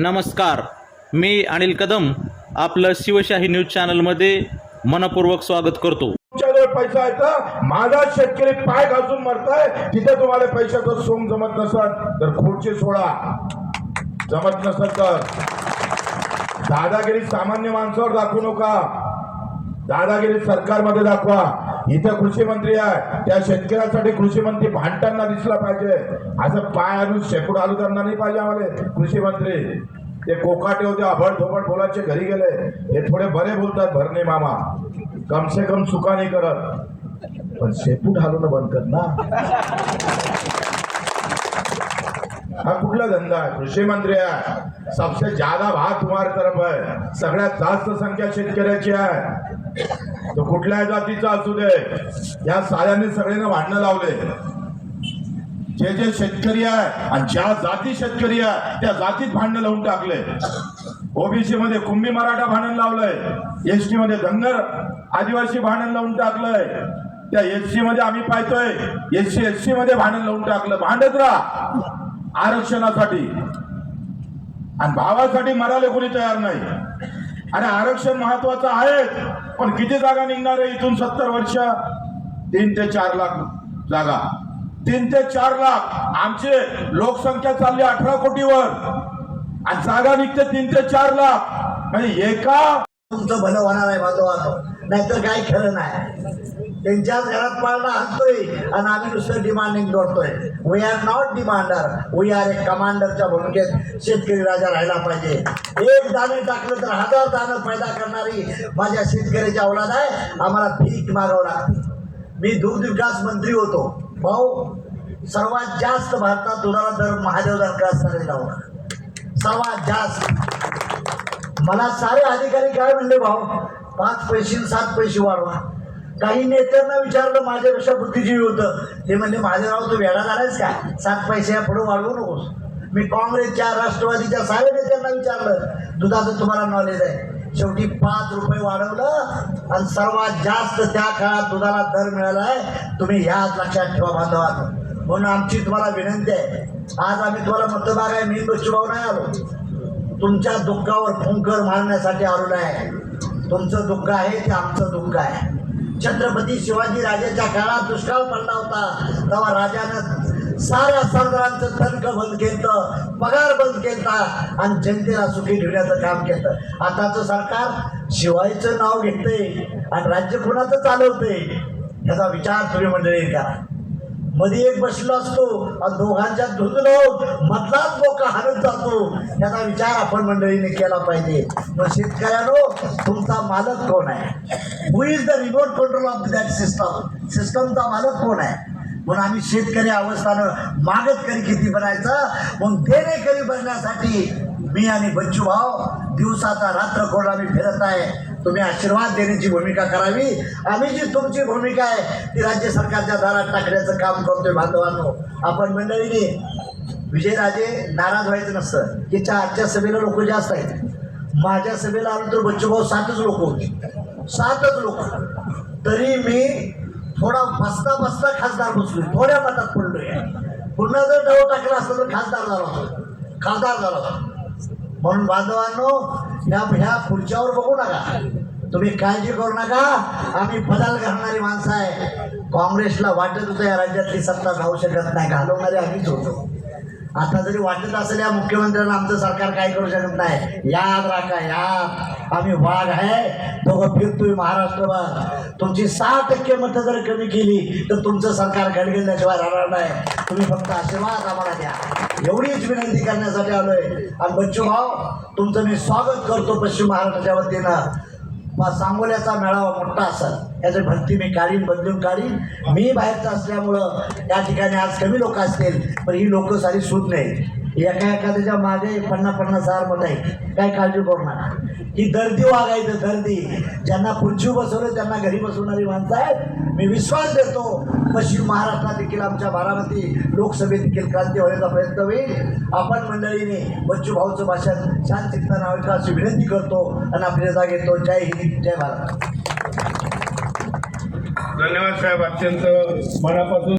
नमस्कार. मी अनिल कदम आपलं शिवशाही न्यूज चॅनलमध्ये मनपूर्वक स्वागत करतो. तुमच्याकडे पैसा आहे तर माझा शेतकरी पाय घासून मरताय. तिथे तुम्हाला पैशाचं सोंग जमत नसत तर खुर्ची सोडा. जमत नसत तर. दादागिरी सामान्य माणसावर दाखवू नका. दादागिरी सरकारमध्ये दाखवा. इथं कृषी मंत्री आहे त्या शेतकऱ्यासाठी कृषी मंत्री भांडताना दिसला पाहिजे. असं पाय आणून शेकूड आलू करणार नाही पाहिजे आम्हाला कृषी मंत्री. ते कोकाटे होते अभड धोबड बोलायचे घरी गेले. हे थोडे बरे बोलतात भरणे मामा. कम से कम चुका नाही करत. पण शेपूट हलवणं बंद कर ना. हा कुठला धंदा आहे? कृषी मंत्री आहे. सबसे ज्यादा भाग तुम्हारी तरफ आहे. सगळ्यात जास्त संख्या शेतकऱ्याची आहे. तो कुठल्याही जातीचा असू दे. या साऱ्यांनी सगळ्यांना भांडणं लावले. जे जे शेतकरी आहे आणि ज्या जाती शेतकरी आहे त्या जातीत भांडण लावून टाकले. ओबीसी मध्ये कुंभी मराठा भांडण लावलंय. एसटी मध्ये धनगर आदिवासी भांडण लावून टाकलंय. त्या एससी मध्ये आम्ही पाहतोय एससी एससी मध्ये भांडण लावून टाकलं. भांडत राहा. आरक्षणासाठी. आणि भावासाठी मरायला कोणी तयार नाही. आणि आरक्षण महत्वाचं आहे पण किती जागा निघणार आहे इथून सत्तर वर्ष? तीन ते चार लाख जागा. तीन ते चार लाख. आमचे लोकसंख्या चालली अठरा कोटीवर. आणि जागा निघते तीन ते चार लाख. म्हणजे एका तुमचं भलं होणार आहे माझं बाजूबाजू नाहीतर काही खरं नाही. त्यांच्याच घरात पाळणा आणतोय आणि आम्ही दुसरं डिमांडिंग करतोय. We are not demander we are एक कमांडरच्या भूमिकेत शेतकरी राजा राहिला पाहिजे. एक दाणे टाकलं तर हजार दाणं पैदा करणारी माझ्या शेतकऱ्याची औलाद आहे. आम्हाला भीक मागावं लागते. मी दूध विकास मंत्री होतो. भाऊ सर्वात जास्त भारतात दुधाला दर महादेव दरकार सगळे होता. सर्वात जास्त. मला सारे अधिकारी काय म्हणले भाऊ? पाच पैसे सात पैसे वाढवा. काही नेत्यांना विचारलं माझ्यापेक्षा बुद्धिजीवी होतं. ते म्हणजे माझं नाव तू वेळा झालायस का? सात पैसे या पुढे वाढवू नकोस. मी काँग्रेसच्या राष्ट्रवादीच्या साऱ्या नेत्यांना विचारलं दुधाचं तुम्हाला नॉलेज आहे. शेवटी पाच रुपये वाढवलं आणि सर्वात जास्त त्या काळात दुधाला दर मिळाला आहे. तुम्ही ह्याच लक्षात ठेवा बांधवात म्हणून आमची तुम्हाला विनंती आहे. आज आम्ही तुम्हाला मतदार आहे मी बच्चूभाऊ नाही आलो. तुमच्या दुःखावर फुंकर मारण्यासाठी आलो नाही तुमचं दुःख आहे ते आमचं दुःख आहे? छत्रपती शिवाजी राजाच्या काळात दुष्काळ पडला होता. तेव्हा राजानं साऱ्या सरदारांचं तर्क बंद केलं पगार बंद केला आणि जनतेला सुखी ठेवण्याचं काम केलं आताचं सरकार शिवाजीचं नाव घेतंय आणि राज्य कुणाचं चालवतंय? याचा विचार तुम्ही मंडळी करा. मध्ये एक बसलो असतो आणि दोघांच्या धुंदलो मधलाच लोक हरत जातो. याचा विचार आपण मंडळीने केला पाहिजे. मग शेतकऱ्यानो तुमचा मालक कोण आहे? Who is the remote control of that system सिस्टमचा मालक कोण आहे? म्हणून आम्ही शेतकरी अवस्थानं मागत करी किती बनायचं मग देणेकरी बनण्यासाठी मी आणि बच्चू भाऊ दिवसाचा रात्र कोण आम्ही फिरत आहे. तुम्ही आशीर्वाद देण्याची भूमिका करावी. आम्ही जी तुमची भूमिका आहे ती राज्य सरकारच्या दारात टाकण्याचं काम करतोय बांधवांनो. आपण मंडळीने विजयराजे नाराज व्हायचं नसतं. तिच्या आजच्या सभेला लोक जास्त आहेत. माझ्या सभेला आलो तर बच्चूभाऊ सातच लोक होते. सातच लोक. तरी मी थोडा बसता बसता खासदार बसलोय. थोड्या मतात पडलोय. पुन्हा जर डव टाकला असतं तर खासदार झाला होता. खासदार झाला होता. म्हणून बांधवांनो ह्या ह्या खुर्च्यावर बघू नका. तुम्ही काळजी करू नका. आम्ही बदल घालणारी माणसं आहे. काँग्रेसला वाटत होतं या राज्यातली सत्ता जाऊ शकत नाही. घालवणारे आम्हीच होतो. आता जरी वाटत असेल या मुख्यमंत्र्यांना आमचं सरकार काय करू शकत नाही. याद राखा याद. आम्ही वाघ आहे. दोघं फिरतोय महाराष्ट्रभर. तुमची सहा टक्के मतं जर कमी केली तर तुमचं सरकार गडगडल्याशिवाय राहणार नाही. तुम्ही फक्त आशीर्वाद आम्हाला द्या. एवढीच विनंती करण्यासाठी आलोय. आणि बच्चू भाऊ तुमचं मी स्वागत करतो पश्चिम महाराष्ट्राच्या वतीनं. सांगोल्याचा मेळावा मोठा असेल. याची भक्ती मी काढीन बदलून काढीन. मी बाहेरचं असल्यामुळं या ठिकाणी आज कमी लोक असतील पण ही लोक सारी सूट नाही एका एखाद्याच्या मागे पन्नास पन्नास हजार मत आहे काय काळजी करू नका. ही दर्दी वागायचं दर्दी ज्यांना खुर्ची बसवलं त्यांना घरी बसवणारी माणसं आहेत. मी विश्वास देतो पश्चिम महाराष्ट्रात देखील आमच्या बारामती लोकसभेत देखील क्रांती होण्याचा प्रयत्न होईल. आपण मंडळीने बच्चू भाऊचं भाषण छान चिंता ऐका अशी विनंती करतो आणि आपली रजा घेतो जय हिंद जय भारत. धन्यवाद साहेब. अत्यंत मनापासून